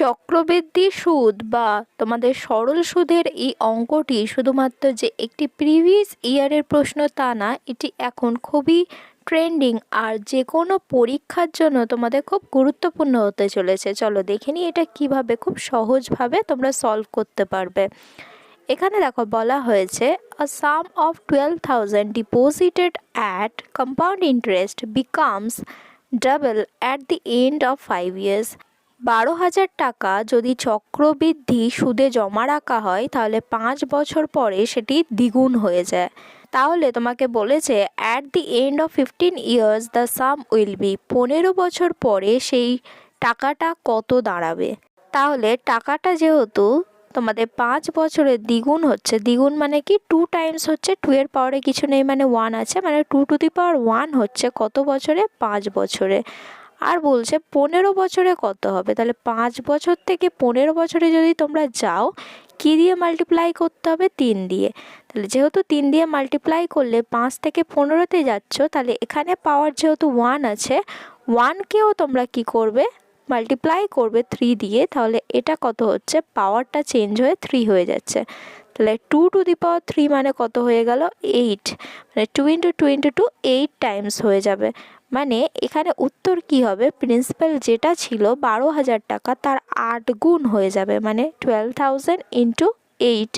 চক্রবৃদ্ধি সুদ বা তোমাদের সরল সুদের এই অঙ্কটি শুধুমাত্র যে একটি প্রিভিয়াস ইয়ারের প্রশ্ন তা না, এটি এখন খুবই ট্রেন্ডিং আর যে কোনো পরীক্ষার জন্য তোমাদের খুব গুরুত্বপূর্ণ হতে চলেছে। চলো দেখে নিই এটা কীভাবে খুব সহজভাবে তোমরা সলভ করতে পারবে। এখানে দেখো বলা হয়েছে a sum of twelve thousand deposited at compound interest becomes double at the end of five years বারো হাজার টাকা যদি চক্রবৃদ্ধি সুদে জমা রাখা হয়, তাহলে পাঁচ বছর পরে সেটি দ্বিগুণ হয়ে যায়। তাহলে তোমাকে বলেছে at the end of fifteen years the sum will be পনেরো বছর পরে সেই টাকাটা কত দাঁড়াবে? তাহলে টাকাটা যেহেতু তোমাদের পাঁচ বছরের দ্বিগুণ হচ্ছে, দ্বিগুণ মানে কি? টু টাইমস হচ্ছে টু এর পাওয়ারে কিছু নেই মানে ওয়ান আছে মানে two to the power one হচ্ছে কত বছরে? পাঁচ বছরে। আর বলছে পনেরো বছরে কত হবে? তাহলে পাঁচ বছর থেকে পনেরো বছরে যদি তোমরা যাও, কী দিয়ে মাল্টিপ্লাই করতে হবে? তিন দিয়ে। তাহলে যেহেতু তিন দিয়ে মাল্টিপ্লাই করলে পাঁচ থেকে পনেরোতে যাচ্ছ, তাহলে এখানে পাওয়ার যেহেতু ওয়ান আছে ওয়ানকেও তোমরা কি করবে? মাল্টিপ্লাই করবে থ্রি দিয়ে। তাহলে এটা কত হচ্ছে? পাওয়ারটা চেঞ্জ হয়ে থ্রি হয়ে যাচ্ছে। তাহলে two to the power three মানে কত হয়ে গেল? এইট মানে two into two into two eight times হয়ে যাবে। মানে এখানে উত্তর কি হবে? প্রিন্সিপাল যেটা ছিল বারো হাজার টাকা, তার আট গুণ হয়ে যাবে মানে টুয়েলভ থাউজেন্ড ইন্টু এইট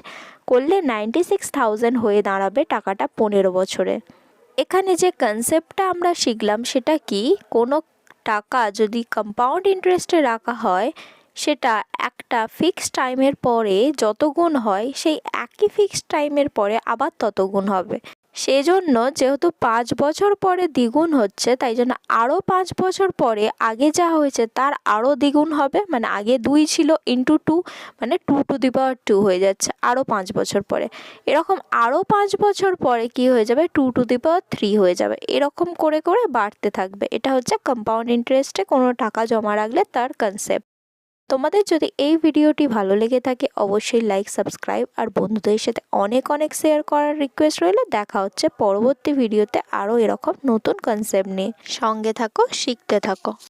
করলে নাইনটি সিক্স থাউজেন্ড হয়ে দাঁড়াবে টাকাটা পনেরো বছরে। এখানে যে কনসেপ্টটা আমরা শিখলাম সেটা কি? কোনো টাকা যদি কম্পাউন্ড ইন্টারেস্টে রাখা হয়, সেটা একটা ফিক্সড টাইমের পরে যত গুণ হয়, সেই একই ফিক্সড টাইমের পরে আবার তত গুণ হবে। সেজন্য যেহেতু পাঁচ বছর পরে দ্বিগুণ হচ্ছে, তাই জন্য আরও পাঁচ বছর পরে আগে যা হয়েছে তার আরও দ্বিগুণ হবে। মানে আগে দুই ছিল ইন্টু টু মানে two to the power two হয়ে যাচ্ছে আরও পাঁচ বছর পরে। এরকম আরও পাঁচ বছর পরে কি হয়ে যাবে? Two to the power three হয়ে যাবে। এরকম করে করে বাড়তে থাকবে। এটা হচ্ছে কম্পাউন্ড ইন্টারেস্টে কোনো টাকা জমা রাখলে তার কনসেপ্ট তোমাদের যদি এই ভিডিওটি ভালো লেগে থাকে, অবশ্যই লাইক সাবস্ক্রাইব আর বন্ধুদের সাথে অনেক অনেক শেয়ার করার রিকোয়েস্ট রইলে। দেখা হচ্ছে পরবর্তী ভিডিওতে আরও এরকম নতুন কনসেপ্ট নিয়ে। সঙ্গে থাকো, শিখতে থাকো।